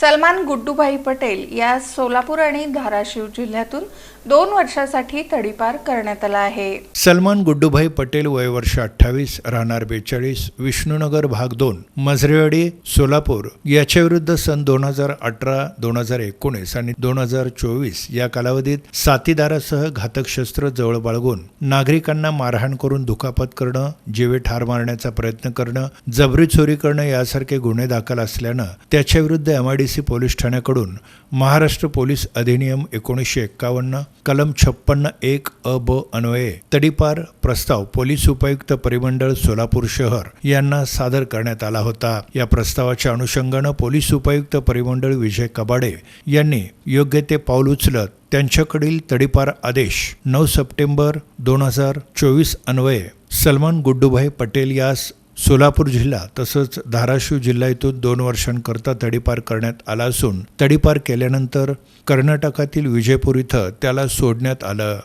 सलमान गुड्डूभाई पटेल या सोलापूर आणि धाराशिव जिल्ह्यातून दोन वर्षासाठी तडीपार करण्यात आला आहे. सलमान गुड्डूभाई पटेल वय वर्ष अठ्ठावीस राहणार बेचाळीस विष्णुनगर भाग दोन मजरेवाडी सोलापूर. याच्या विरुद्ध सन दोन हजार अठरा दोन हजार एकोणीस आणि दोन हजार चोवीस या कालावधीत साथीदारासह घातक शस्त्र जवळ बाळगून नागरिकांना मारहाण करून दुखापत करणं जीवे ठार मारण्याचा प्रयत्न करणं जबरी चोरी करणं यासारखे गुन्हे दाखल असल्यानं त्याच्या विरुद्ध सी पोलीस ठाण्याकडून महाराष्ट्र पोलीस अधिनियम एकोणीसशे एक्कावन्न कलम छप्पन्न एक अ ब अन्वये तडीपार प्रस्ताव पोलीस उपायुक्त परिमंडळ सोलापूर शहर यांना सादर करण्यात आला होता. या प्रस्तावाच्या अनुषंगानं पोलीस उपायुक्त परिमंडळ विजय कबाडे यांनी योग्य ते पाऊल उचलत त्यांच्याकडील तडीपार आदेश नऊ सप्टेंबर दोन हजार चोवीस अन्वये सलमान गुड्डूभाई पटेल यास सोलापूर जिल्हा तसंच धाराशिव जिल्हा इथून दोन वर्षांकरता तडीपार करण्यात आला असून तडीपार केल्यानंतर कर्नाटकातील विजयपूर इथं त्याला सोडण्यात आलं.